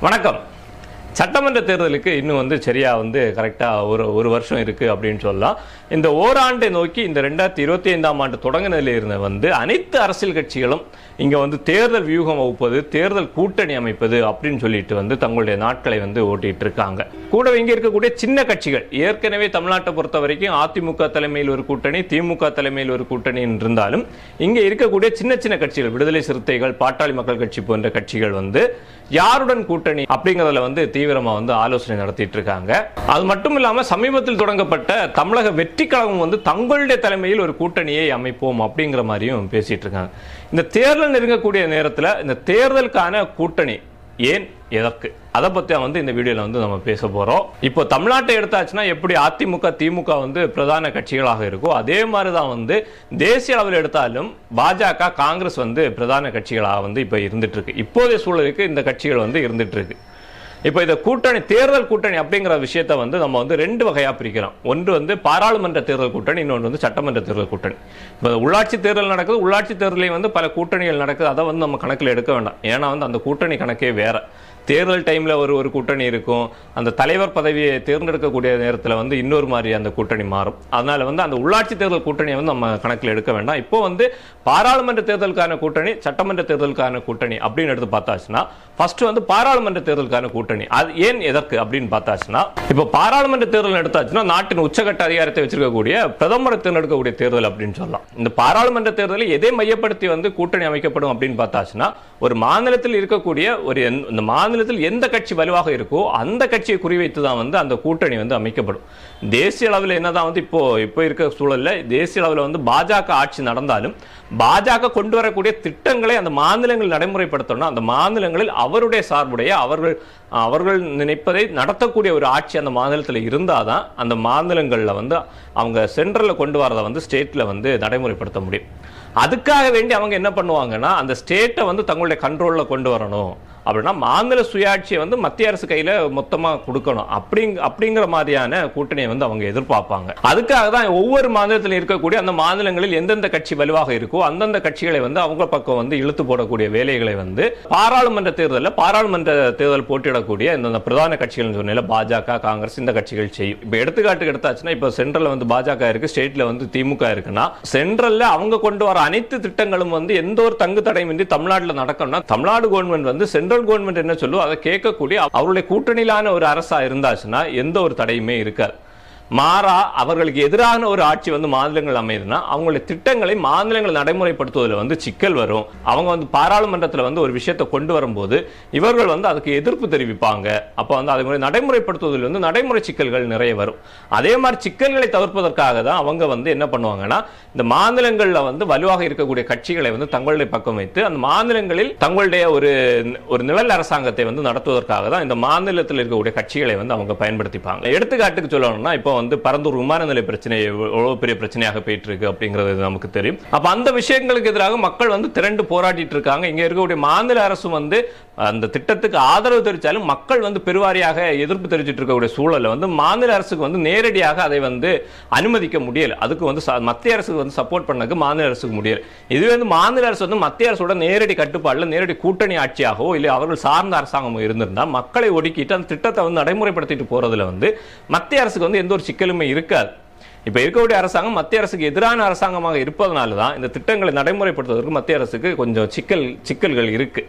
வணக்கம். சட்டமன்ற தேர்தலுக்கு இன்னும் வந்து சரியா வந்து கரெக்டாக ஒரு ஒரு வருஷம் இருக்கு அப்படின்னு சொல்லலாம். இந்த ஓராண்டை நோக்கி இந்த ரெண்டாயிரத்தி இருபத்தி ஐந்தாம் ஆண்டு தொடங்கினதில் இருந்த வந்து அனைத்து அரசியல் கட்சிகளும் இங்க வந்து தேர்தல் வியூகம் வகுப்பது தேர்தல் கூட்டணி அமைப்பது அப்படின்னு சொல்லிட்டு வந்து தங்களுடைய நாட்களை வந்து ஓட்டிகிட்டு இருக்காங்க. கூட இங்கே இருக்கக்கூடிய சின்ன கட்சிகள் ஏற்கனவே தமிழ்நாட்டை பொறுத்த வரைக்கும் அதிமுக தலைமையில் ஒரு கூட்டணி திமுக தலைமையில் ஒரு கூட்டணி இருந்தாலும் இங்கே இருக்கக்கூடிய சின்ன சின்ன கட்சிகள் விடுதலை சிறுத்தைகள் பாட்டாளி மக்கள் கட்சி போன்ற கட்சிகள் வந்து யாருடன் கூட்டணி அப்படிங்கிறதுல வந்து தீவிரமாக வந்து ஆலோசனை நடத்திட்டு இருக்காங்க அது மட்டும் இல்லாம சமீபத்தில் தொடங்கப்பட்ட தமிழக வெற்றி கழகம் வந்து தங்களுடைய தலைமையில் ஒரு கூட்டணியை அமைப்போம் அப்படிங்கிற மாதிரியும் பேசிட்டு இருக்காங்க இந்த தேர்தல் நெருங்கக்கூடிய நேரத்தில் இந்த தேர்தலுக்கான கூட்டணி ஏன் எதற்கு? அதை பத்தி வந்து இந்த வீடியோல வந்து நம்ம பேச போறோம். இப்போ தமிழ்நாட்டை எடுத்தாச்சுன்னா எப்படி அதிமுக திமுக வந்து பிரதான கட்சிகளாக இருக்கோ அதே மாதிரி தான் வந்து தேசிய அளவில் எடுத்தாலும் பாஜக காங்கிரஸ் வந்து பிரதான கட்சிகளாக வந்து இப்போ இருந்துட்டு இருக்கு இப்போதைய சூழலுக்கு இந்த கட்சிகள் வந்து இருந்துட்டு இருக்கு இப்போ இந்த கூட்டணி தேர்தல் கூட்டணி அப்படிங்கிற விஷயத்தை வந்து நம்ம வந்து ரெண்டு வகையா பிரிக்கிறோம். ஒன்று வந்து பாராளுமன்ற தேர்தல் கூட்டணி இன்னொன்று வந்து சட்டமன்ற தேர்தல் கூட்டணி. இப்போ உள்ளாட்சி தேர்தல் நடக்குது உள்ளாட்சி தேர்தலையும் வந்து பல கூட்டணிகள் நடக்குது. அதை வந்து நம்ம கணக்கில் எடுக்க வேண்டாம். ஏன்னா வந்து அந்த கூட்டணி கணக்கே வேற. தேர்தல் டைமில் ஒரு ஒரு கூட்டணி இருக்கும். அந்த தலைவர் பதவியை தேர்ந்தெடுக்கக்கூடிய நேரத்தில் வந்து இன்னொரு மாதிரி அந்த கூட்டணி மாறும். அதனால் வந்து அந்த உள்ளாட்சி தேர்தல் கூட்டணியை வந்து நம்ம கணக்கில் எடுக்க வேண்டாம். இப்போ வந்து பாராளுமன்ற தேர்தலுக்கான கூட்டணி சட்டமன்ற தேர்தலுக்கான கூட்டணி அப்படின்னு எடுத்து பார்த்தாச்சுன்னா ஃபர்ஸ்ட் வந்து பாராளுமன்ற தேர்தலுக்கான கூட்டணி. அது ஏன் எதற்கு அப்படின்னு பார்த்தாச்சுன்னா இப்போ பாராளுமன்ற தேர்தல் எடுத்தாச்சுன்னா நாட்டின் உச்சகட்ட அதிகாரத்தை வச்சிருக்கக்கூடிய பிரதமரை தேர்ந்தெடுக்கக்கூடிய தேர்தல் அப்படின்னு சொல்லலாம். இந்த பாராளுமன்ற தேர்தலில் எதை மையப்படுத்தி வந்து கூட்டணி அமைக்கப்படும் அப்படின்னு பார்த்தாச்சுன்னா ஒரு மாநிலத்தில் இருக்கக்கூடிய ஒரு இந்த மாநிலத்தில் எந்த கட்சி வலுவாக இருக்கோ அந்த கட்சியை குறிவைத்து தான் வந்து அந்த கூட்டணி வந்து அமைக்கப்படும். தேசிய அளவில் என்னதான் வந்து இப்போ இப்போ இருக்க சூழல்ல தேசிய அளவில் வந்து பாஜக ஆட்சி நடந்தாலும் பாஜக கொண்டு வரக்கூடிய திட்டங்களை அந்த மாநிலங்கள் நடைமுறைப்படுத்தணும் அந்த மாநிலங்களில் அவருடைய சார்புடைய அவர்கள் அவர்கள் நினைப்பதை நடத்தக்கூடிய ஒரு ஆட்சி அந்த மாநிலத்தில் இருந்தாதான் அந்த மாநிலங்களில் வந்து அவங்க சென்ட்ரலில் கொண்டு வரதை வந்து ஸ்டேட்டில் வந்து நடைமுறைப்படுத்த முடியும். அதுக்காக வேண்டி அவங்க என்ன பண்ணுவாங்கன்னா அந்த ஸ்டேட்டை வந்து தங்களுடைய கண்ட்ரோலில் கொண்டு வரணும். அப்படின்னா மாநில சுயாட்சியை வந்து மத்திய அரசு கையில் மொத்தமாக கொடுக்கணும். அப்படிங்க அப்படிங்கிற மாதிரியான கூட்டணியை வந்து அவங்க எதிர்பார்ப்பாங்க. அதுக்காக தான் ஒவ்வொரு மாநிலத்தில் இருக்கக்கூடிய அந்த மாநிலங்களில் எந்தெந்த கட்சி வலுவாக இருக்கோ அந்தந்த கட்சிகளை வந்து அவங்க பக்கம் வந்து இழுத்து போடக்கூடிய வேலைகளை வந்து பாராளுமன்ற தேர்தலில் பாராளுமன்ற தேர்தல் போட்டியிடக்கூடிய இந்த பிரதான கட்சிகள் சொன்ன பாஜக காங்கிரஸ் இந்த கட்சிகள் செய்யும். இப்போ எடுத்துக்காட்டுக்கு எடுத்தாச்சுன்னா இப்போ சென்ட்ரல் வந்து பாஜக இருக்கு ஸ்டேட்ல வந்து திமுக இருக்குன்னா சென்ட்ரல்ல அவங்க கொண்டு வர அனைத்து திட்டங்களும் வந்து எந்த ஒரு தங்கு தடையின்றி தமிழ்நாட்டில் நடக்கணும்னா தமிழ்நாடு கவர்மெண்ட் வந்து சென்ட்ரல் கவர்மெண்ட் என்ன சொல்லுவோ அதை கேட்கக்கூடிய அவருடைய கூட்டணியிலான ஒரு அரசா இருந்தாச்சுன்னா எந்த ஒரு தடையுமே இருக்காது. மாறா அவர்களுக்கு எதிரான ஒரு ஆட்சி வந்து மாநிலங்கள் அமையுதுன்னா அவங்களுடைய திட்டங்களை மாநிலங்கள் நடைமுறைப்படுத்துவதில் வந்து சிக்கல் வரும். அவங்க வந்து பாராளுமன்றத்தில் வந்து ஒரு விஷயத்தை கொண்டு வரும்போது இவர்கள் வந்து அதுக்கு எதிர்ப்பு தெரிவிப்பாங்க. அப்போ வந்து அதை முறை நடைமுறைப்படுத்துவதில் வந்து நடைமுறை சிக்கல்கள் நிறைய வரும். அதே மாதிரி சிக்கல்களை தவிர்ப்பதற்காக தான் அவங்க வந்து என்ன பண்ணுவாங்கன்னா இந்த மாநிலங்களில் வந்து வலுவாக இருக்கக்கூடிய கட்சிகளை வந்து தங்களுடைய பக்கம் வைத்து அந்த மாநிலங்களில் தங்களுடைய ஒரு ஒரு நிழல் அரசாங்கத்தை வந்து நடத்துவதற்காக தான் இந்த மாநிலத்தில் இருக்கக்கூடிய கட்சிகளை வந்து அவங்க பயன்படுத்திப்பாங்க. எடுத்துக்காட்டுக்கு சொல்லணும்னா இப்போ வந்து பரந்தூர் விமான நிலைய பிரச்சனை எவ்வளோ பெரிய பிரச்சனையாக போயிட்டு இருக்கு அப்படிங்கிறது நமக்கு தெரியும். அப்போ அந்த விஷயங்களுக்கு எதிராக மக்கள் வந்து திரண்டு போராடிட்டு இருக்காங்க. இங்கே இருக்கக்கூடிய மாநில அரசு வந்து அந்த திட்டத்துக்கு ஆதரவு தெரிவித்தாலும் மக்கள் வந்து பெருவாரியாக எதிர்ப்பு தெரிவிச்சுட்டு இருக்கக்கூடிய சூழலில் வந்து மாநில அரசுக்கு வந்து நேரடியாக அதை வந்து அனுமதிக்க முடியல. அதுக்கு வந்து மத்திய அரசுக்கு வந்து சப்போர்ட் பண்ணதுக்கு மாநில அரசுக்கு முடியல. இதுவே வந்து மாநில அரசு வந்து மத்திய அரசோட நேரடி கட்டுப்பாடுல நேரடி கூட்டணி ஆட்சியாகவோ இல்லை அவர்கள் சார்ந்த அரசாங்கமோ இருந்திருந்தால் மக்களை ஒடுக்கிட்டு அந்த திட்டத்தை வந்து நடைமுறைப்படுத்திட்டு போறதுல வந்து மத்திய அரசுக்கு வந்து எந்த ஒரு சிக்கலுமே இருக்காது. இப்ப இருக்கக்கூடிய அரசாங்கம் மத்திய அரசுக்கு எதிரான அரசாங்கமாக இருப்பதனால தான் இந்த திட்டங்களை நடைமுறைப்படுத்துவதற்கு மத்திய அரசுக்கு கொஞ்சம் சிக்கல் சிக்கல்கள் இருக்கு.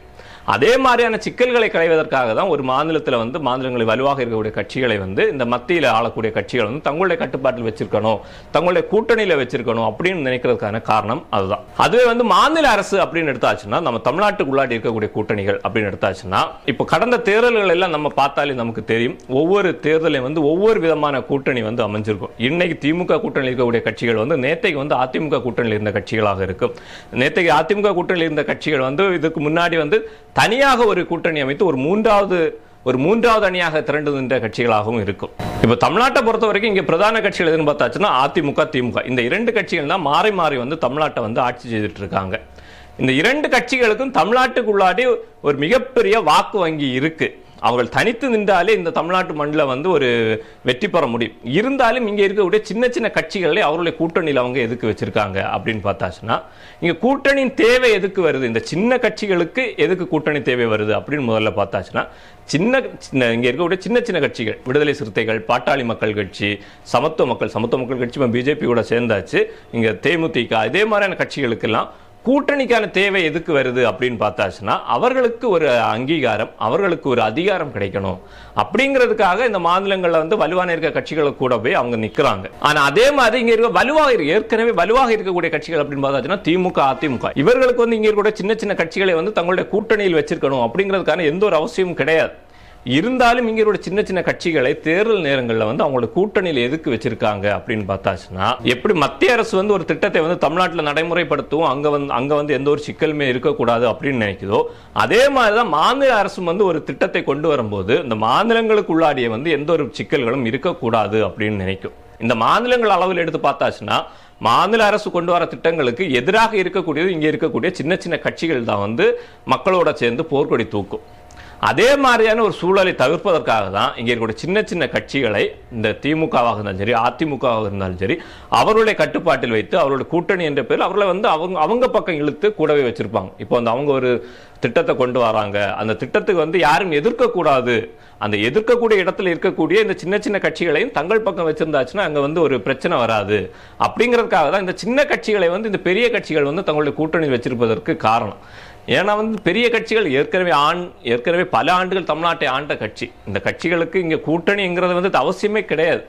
அதே மாதிரியான சிக்கல்களை களைவதற்காக தான் ஒரு மாநிலத்தில் வந்து மாநிலங்களில் வலுவாக இருக்கக்கூடிய கட்சிகளை வந்து இந்த மத்தியில் ஆளக்கூடிய கட்சிகள் வந்து தங்களுடைய கட்டுப்பாட்டில் வச்சிருக்கணும் தங்களுடைய கூட்டணியில் வச்சிருக்கணும் அப்படின்னு நினைக்கிறதுக்கான காரணம் அதுதான். அதுவே வந்து மாநில அரசு அப்படின்னு எடுத்தாச்சுன்னா நம்ம தமிழ்நாட்டுக்கு உள்ளாடி இருக்கக்கூடிய கூட்டணிகள் அப்படின்னு எடுத்தாச்சுன்னா இப்போ கடந்த தேர்தல்கள் எல்லாம் நம்ம பார்த்தாலே நமக்கு தெரியும் ஒவ்வொரு தேர்தலையும் வந்து ஒவ்வொரு விதமான கூட்டணி வந்து அமைஞ்சிருக்கும். இன்னைக்கு திமுக கூட்டணியில் இருக்கக்கூடிய கட்சிகள் வந்து நேத்தைக்கு வந்து அதிமுக கூட்டணியில் இருந்த கட்சிகளாக இருக்கும். நேத்தைக்கு அதிமுக கூட்டணியில் இருந்த கட்சிகள் வந்து இதுக்கு முன்னாடி வந்து தனியாக ஒரு கூட்டணி அமைத்து ஒரு மூன்றாவது ஒரு மூன்றாவது அணியாக திரண்டு நின்ற கட்சிகளாகவும் இருக்கும். இப்போ தமிழ்நாட்டை பொறுத்த வரைக்கும் இங்கே பிரதான கட்சிகள் எதுன்னு பார்த்தாச்சுன்னா அதிமுக திமுக. இந்த இரண்டு கட்சிகள் தான் மாறி மாறி வந்து தமிழ்நாட்டை வந்து ஆட்சி செய்துட்டு இருக்காங்க. இந்த இரண்டு கட்சிகளுக்கும் தமிழ்நாட்டுக்குள்ளாடி ஒரு மிகப்பெரிய வாக்கு வங்கி இருக்குது அவர்கள் தனித்து நின்றாலே இந்த தமிழ்நாட்டு மண்ணில் வந்து ஒரு வெற்றி பெற முடியும். இருந்தாலும் இங்கே இருக்கக்கூடிய சின்ன சின்ன கட்சிகளை அவருடைய கூட்டணியில் அவங்க எதுக்கு வச்சிருக்காங்க அப்படின்னு பார்த்தாச்சுன்னா இங்கே கூட்டணியின் தேவை எதுக்கு வருது? இந்த சின்ன கட்சிகளுக்கு எதுக்கு கூட்டணி தேவை வருது அப்படின்னு முதல்ல பார்த்தாச்சுன்னா சின்ன சின்ன இங்கே இருக்கக்கூடிய சின்ன சின்ன கட்சிகள் விடுதலை சிறுத்தைகள் பாட்டாளி மக்கள் கட்சி சமத்துவ மக்கள் சமத்துவ மக்கள் கட்சி இப்போ பிஜேபி கூட சேர்ந்தாச்சு இங்கே தேமுதிக இதே மாதிரியான கட்சிகளுக்கெல்லாம் கூட்டணிக்கான தேவை எதுக்கு வருது அப்படின்னு பார்த்தாச்சுன்னா அவர்களுக்கு ஒரு அங்கீகாரம் அவர்களுக்கு ஒரு அதிகாரம் கிடைக்கணும். அப்படிங்கிறதுக்காக இந்த மாநிலங்களில் வந்து வலுவான இருக்க கட்சிகளை கூட போய் அவங்க நிற்கிறாங்க ஆனால் அதே மாதிரி இங்கே இருக்க வலுவாக இருக்கு ஏற்கனவே வலுவாக இருக்கக்கூடிய கட்சிகள் அப்படின்னு பார்த்தாச்சுன்னா திமுக அதிமுக. இவர்களுக்கு வந்து இங்கே இருக்கக்கூடிய சின்ன சின்ன கட்சிகளை வந்து தங்களுடைய கூட்டணியில் வச்சிருக்கணும் அப்படிங்கிறதுக்கான எந்த ஒரு அவசியமும் கிடையாது. இருந்தாலும் இங்க இருக்க சின்ன சின்ன கட்சிகளை தேர்தல் நேரங்களில் வந்து அவங்களோட கூட்டணியில் எதுக்கு வச்சிருக்காங்க அப்படின்னு பார்த்தாச்சுன்னா எப்படி மத்திய அரசு வந்து ஒரு திட்டத்தை வந்து தமிழ்நாட்டில் நடைமுறைப்படுத்தவும் அங்க வந்து அங்க வந்து எந்த ஒரு சிக்கலுமே இருக்கக்கூடாது அப்படின்னு நினைக்குதோ அதே மாதிரி தான் மாநில அரசும் வந்து ஒரு திட்டத்தை கொண்டு வரும்போது இந்த மாநிலங்களுக்கு உள்ளாடிய வந்து எந்த ஒரு சிக்கல்களும் இருக்கக்கூடாது அப்படின்னு நினைக்கும். இந்த மாநிலங்கள் அளவில் எடுத்து பார்த்தாச்சுன்னா மாநில அரசு கொண்டு வர திட்டங்களுக்கு எதிராக இருக்கக்கூடியது இங்கே இருக்கக்கூடிய சின்ன சின்ன கட்சிகள் தான் வந்து மக்களோட சேர்ந்து போர்க்கொடி தூக்கும். அதே மாதிரியான ஒரு சூழலை தவிர்ப்பதற்காக தான் இங்கே இருக்கக்கூடிய சின்ன சின்ன கட்சிகளை இந்த திமுகவாக இருந்தாலும் சரி அதிமுகவாக இருந்தாலும் சரி அவர்களுடைய கட்டுப்பாட்டில் வைத்து அவருடைய கூட்டணி என்ற பேரில் அவர்களை வந்து அவங்க அவங்க பக்கம் இழுத்து கூடவே வச்சிருப்பாங்க. இப்போ வந்து அவங்க ஒரு திட்டத்தை கொண்டு வராங்க. அந்த திட்டத்துக்கு வந்து யாரும் எதிர்க்கக்கூடாது. அந்த எதிர்க்கக்கூடிய இடத்துல இருக்கக்கூடிய இந்த சின்ன சின்ன கட்சிகளையும் தங்கள் பக்கம் வச்சிருந்தாச்சுன்னா அங்கே வந்து ஒரு பிரச்சனை வராது. அப்படிங்கிறதுக்காக தான் இந்த சின்ன கட்சிகளை வந்து இந்த பெரிய கட்சிகள் வந்து தங்களுடைய கூட்டணி வச்சிருப்பதற்கு காரணம். ஏன்னா வந்து பெரிய கட்சிகள் ஏற்கனவே ஆண் ஏற்கனவே பல ஆண்டுகள் தமிழ்நாட்டை ஆண்ட கட்சி. இந்த கட்சிகளுக்கு இங்க கூட்டணிங்கிறது வந்து அவசியமே கிடையாது.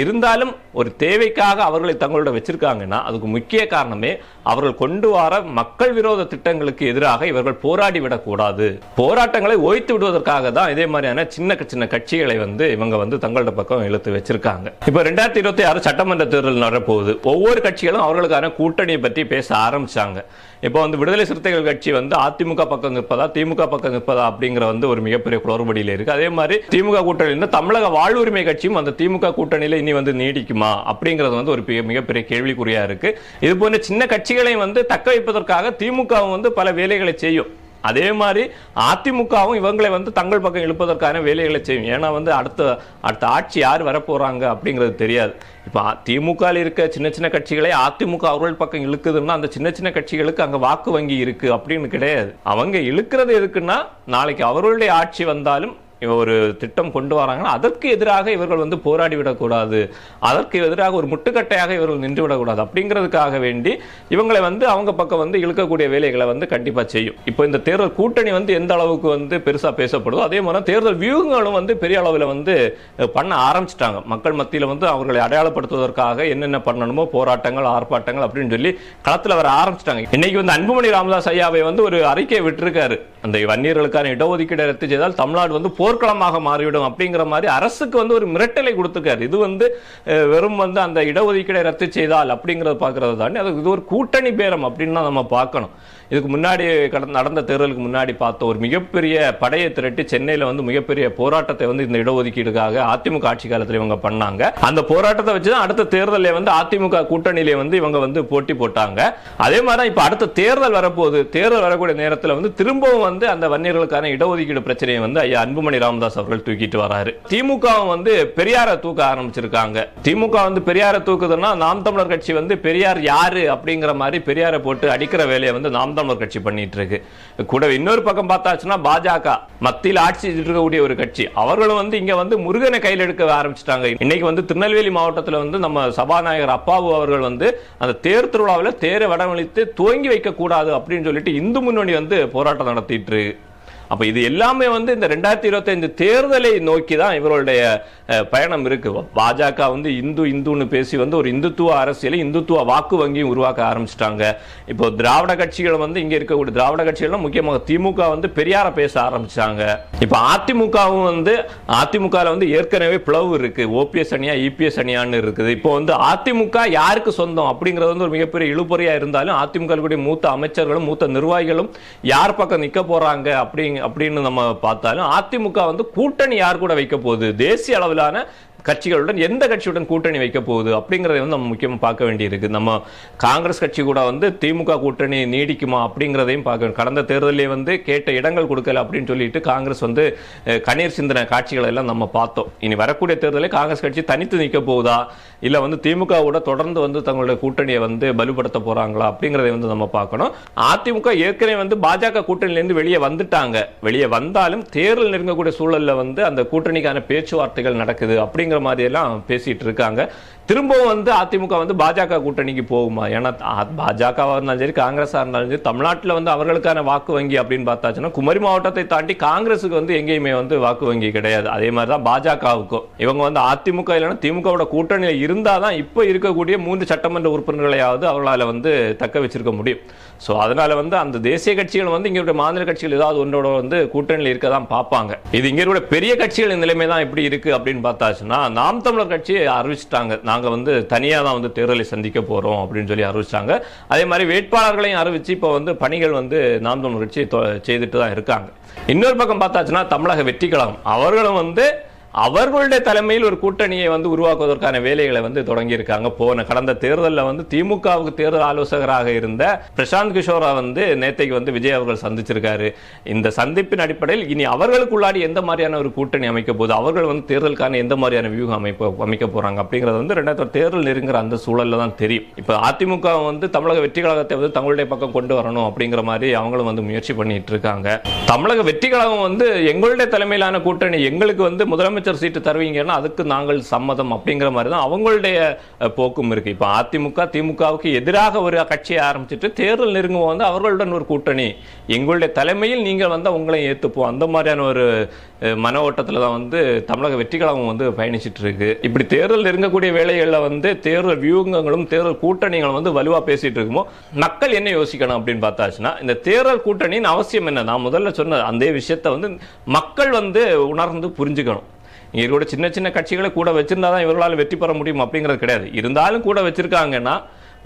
இருந்தாலும் ஒரு தேவைக்காக அவர்களை தங்களோட வச்சிருக்காங்கன்னா அதுக்கு முக்கிய காரணமே அவர்கள் கொண்டு வர மக்கள் விரோத திட்டங்களுக்கு எதிராக இவர்கள் போராடி விடக்கூடாது. போராட்டங்களை ஓய்த்து விடுவதற்காக தான் இதே மாதிரியான சின்ன சின்ன கட்சிகளை வந்து இவங்க வந்து தங்களோட பக்கம் இழுத்து வச்சிருக்காங்க. இப்போ ரெண்டாயிரத்தி இருபத்தி ஆறு சட்டமன்ற தேர்தல் நடப்போகுது. ஒவ்வொரு கட்சிகளும் அவர்களுக்கான கூட்டணியை பற்றி பேச ஆரம்பிச்சாங்க. இப்போ வந்து விடுதலை சிறுத்தைகள் கட்சி வந்து அதிமுக பக்கம் நிற்பதா திமுக பக்கம் நிற்பதா அப்படிங்கிற வந்து ஒரு மிகப்பெரிய குளறுபடியில் இருக்கு. அதே மாதிரி திமுக கூட்டணியில் தமிழக வாழ்வுரிமை கட்சியும் அந்த திமுக கூட்டணியில இனி வந்து நீடிக்குமா அப்படிங்கிறது வந்து ஒரு மிகப்பெரிய கேள்விக்குறியா இருக்கு. இது போன்ற சின்ன கட்சிகளையும் வந்து தக்க வைப்பதற்காக திமுகவும் வந்து பல வேலைகளை செய்யும். அதே மாதிரி அதிமுகவும் இவங்களை வந்து தங்கள் பக்கம் இழுப்பதற்கான வேலைகளை செய்யும். ஏன்னா வந்து அடுத்த அடுத்த ஆட்சி யார் வரப்போகிறாங்க அப்படிங்கிறது தெரியாது. இப்போ திமுகவில் இருக்க சின்ன சின்ன கட்சிகளை அதிமுக அவர்கள் பக்கம் இழுக்குதுன்னா அந்த சின்ன சின்ன கட்சிகளுக்கு அங்கே வாக்கு வங்கி இருக்குது அப்படின்னு கிடையாது. அவங்க இழுக்கிறது எதுக்குன்னா நாளைக்கு அவர்களுடைய ஆட்சி வந்தாலும் ஒரு திட்டம் கொண்டு வராங்கன்னா அதற்கு எதிராக இவர்கள் வந்து போராடி விடக்கூடாது. அதற்கு எதிராக ஒரு முட்டுக்கட்டையாக இவர்கள் நின்று விடக்கூடாது. அப்படிங்கிறதுக்காக வேண்டி இவங்களை வந்து அவங்க பக்கம் வந்து இழுக்கக்கூடிய வேலைகளை வந்து கண்டிப்பாக செய்யும். இப்போ இந்த தேர்தல் கூட்டணி வந்து எந்த அளவுக்கு வந்து பெருசாக பேசப்படுதோ அதே மாதிரி தேர்தல் வியூகங்களும் வந்து பெரிய அளவில் வந்து பண்ண ஆரம்பிச்சிட்டாங்க. மக்கள் மத்தியில் வந்து அவர்களை அடையாளப்படுத்துவதற்காக என்னென்ன பண்ணணுமோ போராட்டங்கள் ஆர்ப்பாட்டங்கள் அப்படின்னு சொல்லி களத்தில் வர ஆரம்பிச்சிட்டாங்க. இன்னைக்கு வந்து அன்புமணி ராமதாஸ் ஐயாவை வந்து ஒரு அறிக்கையை விட்டுருக்காரு. அந்த வன்னியர்களுக்கான இடஒதுக்கீடு ரத்து செய்தால் தமிழ்நாடு வந்து போர்க்களமாக மாறிவிடும் அப்படிங்கிற மாதிரி அரசுக்கு வந்து ஒரு மிரட்டலை கொடுத்துக்காரு இது வந்து வெறும் வந்து அந்த இடஒதுக்கீடை ரத்து செய்தால் அப்படிங்கறத பார்க்கறது தாண்டி அது இது ஒரு கூட்டணி பேரம் அப்படின்னு தான் நம்ம பார்க்கணும். இதுக்கு முன்னாடி கடந்த நடந்த தேர்தலுக்கு முன்னாடி பார்த்த ஒரு மிகப்பெரிய படையை திரட்டி சென்னையில் வந்து மிகப்பெரிய போராட்டத்தை வந்து இந்த இடஒதுக்கீடுக்காக அதிமுக ஆட்சி காலத்தில் இவங்க பண்ணாங்க. அந்த போராட்டத்தை வச்சு தான் அடுத்த தேர்தலில் வந்து அதிமுக கூட்டணியிலே வந்து இவங்க வந்து போட்டி போட்டாங்க. அதே மாதிரி தான் இப்போ அடுத்த தேர்தல் வரப்போகுது. தேர்தல் வரக்கூடிய நேரத்தில் வந்து திரும்பவும் வந்து அந்த வன்னியர்களுக்கான இடஒதுக்கீடு பிரச்சனையை வந்து ஐயா அன்புமணி ராமதாஸ் அவர்கள் தூக்கிட்டு வராரு. திமுக வந்து பெரியார தூக்க ஆரம்பிச்சிருக்காங்க. திமுக வந்து பெரியார தூக்குதுன்னா நாம் தமிழர் கட்சி வந்து பெரியார் யாரு அப்படிங்கிற மாதிரி பெரியாரை போட்டு அடிக்கிற வேலையை வந்து நாம் தமிழர் கட்சி பண்ணிட்டு இருக்கு. கூட இன்னொரு பக்கம் பார்த்தாச்சுன்னா பாஜக. மத்தியில் ஆட்சி இருக்கக்கூடிய ஒரு கட்சி. அவர்களும் வந்து இங்க வந்து முருகனை கையில் எடுக்க ஆரம்பிச்சிட்டாங்க. இன்னைக்கு வந்து திருநெல்வேலி மாவட்டத்தில் வந்து நம்ம சபாநாயகர் அப்பாவு அவர்கள் வந்து அந்த தேர் திருவிழாவில் தேரை வடமளித்து துவங்கி வைக்க கூடாது அப்படின்னு சொல்லிட்டு இந்து முன்னணி வந்து போராட்டம் நடத்திட்டு இருக்கு. அப்ப இது எல்லாமே வந்து இந்த ரெண்டாயிரத்தி இருபத்தஞ்சு தேர்தலை நோக்கி தான் இவர்களுடைய பயணம் இருக்கு. பாஜக வந்து இந்து இந்துன்னு பேசி வந்து ஒரு இந்துத்துவ அரசியலை இந்துத்துவ வாக்கு வங்கியும் உருவாக்க ஆரம்பிச்சிட்டாங்க. இப்போ திராவிட கட்சிகள் வந்து இங்க இருக்கக்கூடிய திராவிட கட்சிகள்லாம் முக்கியமாக திமுக வந்து பெரியார பேச ஆரம்பிச்சாங்க. இப்போ அதிமுகவும் வந்து அதிமுக வந்து ஏற்கனவே பிளவு இருக்கு. ஓபிஎஸ் அணியா இபிஎஸ் அணியான்னு இருக்குது. இப்போ வந்து அதிமுக யாருக்கு சொந்தம் அப்படிங்கிறது வந்து ஒரு மிகப்பெரிய இழுபறியா இருந்தாலும் அதிமுக மூத்த அமைச்சர்களும் மூத்த நிர்வாகிகளும் யார் பக்கம் நிக்க போறாங்க அப்படி அப்படின்னு நம்ம பார்த்தாலும் அதிமுக வந்து கூட்டணி யார் கூட வைக்க போகுது? தேசிய அளவிலான கட்சிகளுடன் எந்த கட்சியுடன் கூட்டணி வைக்க போகுது? அப்படிங்கறத வந்து நம்ம முக்கியமா பார்க்க வேண்டியிருக்கு. நம்ம காங்கிரஸ் கட்சி கூட வந்து திமுக கூட்டணி நீடிக்குமா அப்படிங்கிறதையும் பார்க்க வேண்டும். கடந்த தேர்தலிலே வந்து கேட்ட இடங்கள் கொடுக்கல அப்படின்னு சொல்லிட்டு காங்கிரஸ் வந்து கண்ணீர் சிந்தன காட்சிகளை எல்லாம் நம்ம பார்த்தோம். இனி வரக்கூடிய தேர்தலில் காங்கிரஸ் கட்சி தனித்து நிற்க போகுதா? இல்லை வந்து திமுகவோட தொடர்ந்து வந்து தங்களுடைய கூட்டணியை வந்து பலுப்படுத்த போறாங்களா அப்படிங்கிறத வந்து நம்ம பார்க்கணும். அதிமுக ஏற்கனவே வந்து பாஜக கூட்டணியிலேருந்து வெளியே வந்துட்டாங்க. வெளியே வந்தாலும் தேர்தல் நெருங்கக்கூடிய சூழலில் வந்து அந்த கூட்டணிக்கான பேச்சுவார்த்தைகள் நடக்குது அப்படிங்கிற மாதிரி எல்லாம் பேசிட்டு இருக்காங்க. திரும்பவும் வந்து அதிமுக வந்து பாஜக கூட்டணிக்கு போகுமா? ஏன்னா பாஜகவாக பாஜகவா இருந்தாலும் சரி காங்கிரஸா இருந்தாலும் சரி தமிழ்நாட்டில் வந்து அவர்களுக்கான வாக்கு வங்கி அப்படின்னு பார்த்தாச்சுன்னா குமரி மாவட்டத்தை தாண்டி காங்கிரஸுக்கு வந்து எங்கேயுமே வந்து வாக்கு வங்கி கிடையாது. அதே மாதிரி தான் பாஜகவுக்கும். இவங்க வந்து அதிமுக இல்லைன்னா திமுகவோட கூட்டணியில் இருந்தால் தான் இப்போ இருக்கக்கூடிய மூன்று சட்டமன்ற உறுப்பினர்களையாவது அவர்களால் வந்து தக்க வச்சிருக்க முடியும். ஸோ அதனால வந்து அந்த தேசிய கட்சிகள் வந்து இங்க மாநில கட்சிகள் ஏதாவது ஒன்றோட வந்து கூட்டணியில் இருக்க தான் பார்ப்பாங்க. இது இங்க பெரிய கட்சிகளின் நிலைமை தான் எப்படி இருக்கு அப்படின்னு பார்த்தாச்சுன்னா நாம் தமிழர் கட்சி அறிவிச்சிட்டாங்க. நாங்கள் வந்து தனியா தான் வந்து தேர்தலை சந்திக்க போறோம் அப்படின்னு சொல்லி அறிவிச்சாங்க. அதே மாதிரி வேட்பாளர்களையும் அறிவிச்சு இப்போ வந்து பணிகள் வந்து நாம் தமிழர் கட்சி செய்துட்டு தான் இருக்காங்க. இன்னொரு பக்கம் பார்த்தாச்சுன்னா தமிழக வெற்றி கழகம் அவர்களும் வந்து அவர்களுடைய தலைமையில் ஒரு கூட்டணியை வந்து உருவாக்குவதற்கான வேலைகளை வந்து தொடங்கியிருக்காங்க. போன கடந்த தேர்தலில் வந்து திமுகவுக்கு தேர்தல் ஆலோசகராக இருந்த பிரசாந்த் கிஷோரா வந்து நேத்தைக்கு வந்து விஜய் அவர்கள் சந்திச்சிருக்காரு. இந்த சந்திப்பின் அடிப்படையில் இனி அவர்களுக்குள்ளாடி எந்த மாதிரியான ஒரு கூட்டணி அமைக்க போகுது? அவர்கள் வந்து தேர்தலுக்கான எந்த மாதிரியான வியூகம் அமைப்பு அமைக்க போறாங்க? அப்படிங்கிறது வந்து ரெண்டாயிரத்தி தேர்தல் நெருங்குற அந்த சூழலில் தான் தெரியும். இப்போ அதிமுக வந்து தமிழக வெற்றி கழகத்தை வந்து தங்களுடைய பக்கம் கொண்டு வரணும் அப்படிங்கிற மாதிரி அவங்களும் வந்து முயற்சி பண்ணிட்டு இருக்காங்க. தமிழக வெற்றி கழகம் வந்து எங்களுடைய தலைமையிலான கூட்டணி எங்களுக்கு வந்து முதலமைச்சர் சீட்டு தருவீங்கன்னா அதுக்கு நாங்கள் சம்மதம் அப்படிங்கிற மாதிரி தான் அவங்களுடைய போக்கும் இருக்கு. இப்போ அதிமுக திமுகவுக்கு எதிராக ஒரு கட்சியை ஆரம்பிச்சிட்டு தேர்தல் நெருங்குவோம் வந்து அவர்களுடன் ஒரு கூட்டணி. எங்களுடைய தலைமையில் நீங்கள் வந்து உங்களை ஏற்றுப்போம் அந்த மாதிரியான ஒரு மன ஓட்டத்தில் தான் வந்து தமிழக வெற்றி கழகம் வந்து பயணிச்சிட்டு இருக்கு. இப்படி தேர்தல் நெருங்கக்கூடிய வேலைகளில் வந்து தேர்தல் வியூகங்களும் தேர்தல் கூட்டணிகளும் வந்து வலுவாக பேசிட்டு இருக்குமோ மக்கள் என்ன யோசிக்கணும் அப்படின்னு பார்த்தாச்சுன்னா இந்த தேர்தல் கூட்டணியின் அவசியம் என்ன நான் முதல்ல சொன்ன அந்த விஷயத்தை வந்து மக்கள் வந்து உணர்ந்து புரிஞ்சுக்கணும். இவர்களோட சின்ன சின்ன கட்சிகளை கூட வச்சிருந்தா தான் இவர்களால் வெற்றி பெற முடியும் அப்படிங்கிறது கிடையாது. இருந்தாலும் கூட வச்சிருக்காங்கன்னா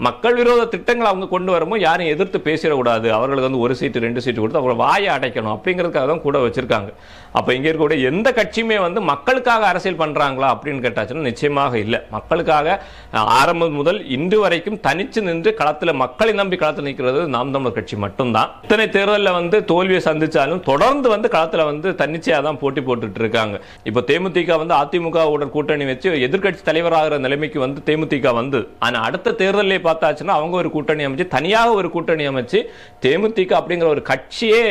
மக்கள் விரோத திட்டங்களை அவங்க கொண்டு வரும்போது யாரும் எதிர்த்து பேசிடக்கூடாது. அவர்களுக்கு வந்து ஒரு சீட்டு ரெண்டு சீட்டு கொடுத்து அவங்க வாயை அடைக்கணும் அப்படிங்கிறதுக்காக தான் கூட வச்சிருக்காங்க. அப்போ இங்கே இருக்கக்கூடிய எந்த கட்சியுமே வந்து மக்களுக்காக அரசியல் பண்ணுறாங்களா அப்படின்னு கேட்டாச்சுன்னா நிச்சயமாக இல்லை. மக்களுக்காக ஆரம்பம் முதல் இன்று வரைக்கும் தனிச்சு நின்று களத்தில் மக்களை நம்பி களத்தில் நிற்கிறது நாம் தமிழர் கட்சி மட்டும்தான். இத்தனை தேர்தலில் வந்து தோல்வியை சந்திச்சாலும் தொடர்ந்து வந்து களத்தில் வந்து தன்னிச்சையாக தான் போட்டி போட்டுட்டு இருக்காங்க இப்போ தேமுதிக வந்து அதிமுகவுடன் கூட்டணி வச்சு எதிர்க்கட்சி தலைவராகிற நிலைமைக்கு வந்து தேமுதிக வந்து ஆனால் அடுத்த தேர்தலில் பார்த்தாச்சுன்னா அவங்க ஒரு கூட்டணி அமைச்சு தனியாக ஒரு கூட்டணி அமைச்சு தேமுதிக அப்படிங்கிற ஒரு கட்சியே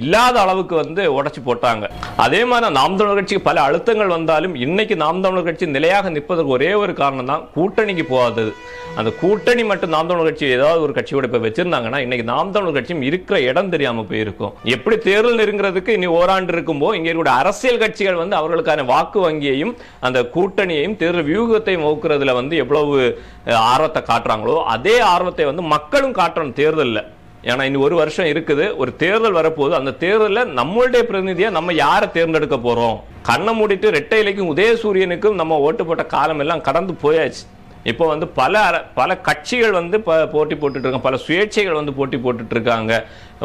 இல்லாத அளவுக்கு வந்து உடைச்சு போட்டாங்க. அதே மாதிரி நாம் தமிழர் கட்சிக்கு பல அழுத்தங்கள் வந்தாலும் இன்னைக்கு நாம் தமிழர் கட்சி நிலையாக நிற்பதற்கு ஒரே ஒரு காரணம் தான் கூட்டணிக்கு போகாதது. அந்த கூட்டணி மட்டும் நாம் தமிழர் கட்சி ஏதாவது ஒரு கட்சியோட இப்போ வச்சிருந்தாங்கன்னா இன்னைக்கு நாம் தமிழர் கட்சியும் இருக்கிற இடம் தெரியாம போயிருக்கும். எப்படி தேர்தல் நெருங்கிறதுக்கு இனி ஓராண்டு இருக்கும்போது இங்கே இருக்கிற அரசியல் கட்சிகள் வந்து அவர்களுக்கான வாக்கு வங்கியையும் அந்த கூட்டணியையும் தேர்தல் வியூகத்தையும் வகுக்கிறதுல வந்து எவ்வளவு ஆர்வத்தை காட்டுறாங்களோ அதே ஆர்வத்தை வந்து மக்களும் காட்டணும் தேர்தலில். ஏன்னா இன்னும் ஒரு வருஷம் இருக்குது. ஒரு தேர்தல் வரப்போகுது. அந்த தேர்தலில் நம்மளுடைய பிரதிநிதியை நம்ம யாரை தேர்ந்தெடுக்க போகிறோம் கண்ணை மூடிட்டு ரெட்டை இலைக்கும் உதயசூரியனுக்கும் நம்ம ஓட்டு போட்ட காலம் எல்லாம் கடந்து போயாச்சு. இப்போ வந்து பல பல கட்சிகள் வந்து ப- போட்டி போட்டுட்டு பல சுயேட்சைகள் வந்து போட்டி போட்டுட்டு இருக்காங்க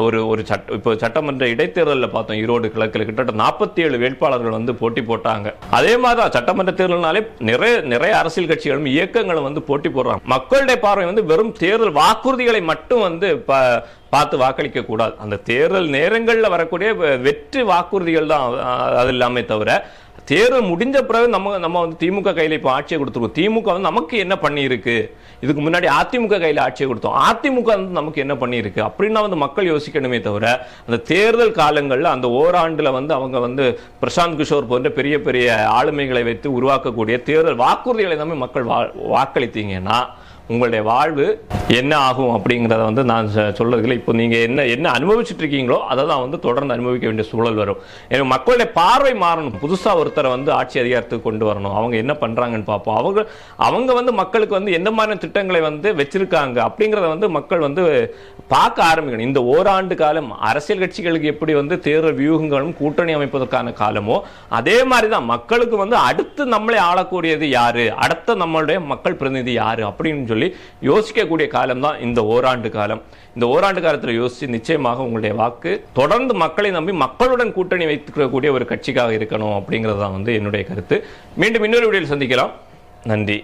ஒரு ஒரு சட்ட இப்போ சட்டமன்ற இடைத்தேர்தலில் பார்த்தோம். ஈரோடு கிழக்கில் கிட்டத்தட்ட நாற்பத்தி ஏழு வேட்பாளர்கள் வந்து போட்டி போட்டாங்க. அதே மாதிரி தான் சட்டமன்ற தேர்தல்னாலே நிறைய நிறைய அரசியல் கட்சிகளும் இயக்கங்களும் வந்து போட்டி போடுறாங்க. மக்களுடைய பார்வை வந்து வெறும் தேர்தல் வாக்குறுதிகளை மட்டும் வந்து ப- பார்த்து வாக்களிக்க கூடாது. அந்த தேர்தல் நேரங்களில் வரக்கூடிய வெற்றி வாக்குறுதிகள் தான் அது இல்லாமல் தவிர தேர்தல் முடிஞ்ச பிறகு நம்ம நம்ம வந்து திமுக கையில் இப்போ ஆட்சியை கொடுத்துருக்கோம். திமுக வந்து நமக்கு என்ன பண்ணியிருக்கு? இதுக்கு முன்னாடி அதிமுக கையில் ஆட்சியை கொடுத்தோம். அதிமுக வந்து நமக்கு என்ன பண்ணியிருக்கு? அப்படின்னா வந்து மக்கள் யோசிக்கணுமே தவிர அந்த தேர்தல் காலங்களில் அந்த ஓராண்டில் வந்து அவங்க வந்து பிரசாந்த் கிஷோர் போன்ற பெரிய பெரிய ஆளுமைகளை வைத்து உருவாக்கக்கூடிய தேர்தல் வாக்குறுதிகளை எல்லாமே மக்கள் வா- வாக்களித்தீங்கன்னா உங்களுடைய வாழ்வு என்ன ஆகும் அப்படிங்கிறத வந்து நான் சொ- இப்போ நீங்க என்ன என்ன அனுபவிச்சுட்டு இருக்கீங்களோ அதை தான் வந்து தொடர்ந்து அனுபவிக்க வேண்டிய சூழல் வரும். எனக்கு மக்களுடைய பார்வை மாறணும். புதுசாக ஒருத்தரை வந்து ஆட்சி அதிகாரத்துக்கு கொண்டு வரணும். அவங்க என்ன பண்ணுறாங்கன்னு பார்ப்போம். அவங்க அவங்க வந்து மக்களுக்கு வந்து எந்த மாதிரியான திட்டங்களை வந்து வச்சிருக்காங்க அப்படிங்கிறத வந்து மக்கள் வந்து பார்க்க ஆரம்பிக்கணும். இந்த ஓராண்டு காலம் அரசியல் கட்சிகளுக்கு எப்படி வந்து தேர்தல் வியூகங்களும் கூட்டணி அமைப்பதற்கான காலமோ அதே மாதிரி தான் மக்களுக்கு வந்து அடுத்து நம்மளை ஆளக்கூடியது யாரு? அடுத்த நம்மளுடைய மக்கள் பிரதிநிதி யாரு? அப்படின்னு சொல்லி யோசிக்கக்கூடிய காலம் தான் இந்த ஓராண்டு காலம். இந்த ஓராண்டு காலத்தில் யோசித்து நிச்சயமாக உங்களுடைய வாக்கு தொடர்ந்து மக்களை நம்பி மக்களுடன் கூட்டணி வைத்துக்கக்கூடிய ஒரு கட்சிக்காக இருக்கணும் அப்படிங்கிறது தான் வந்து என்னுடைய கருத்து. மீண்டும் இன்னொரு வீடியோவில் சந்திக்கலாம். நன்றி.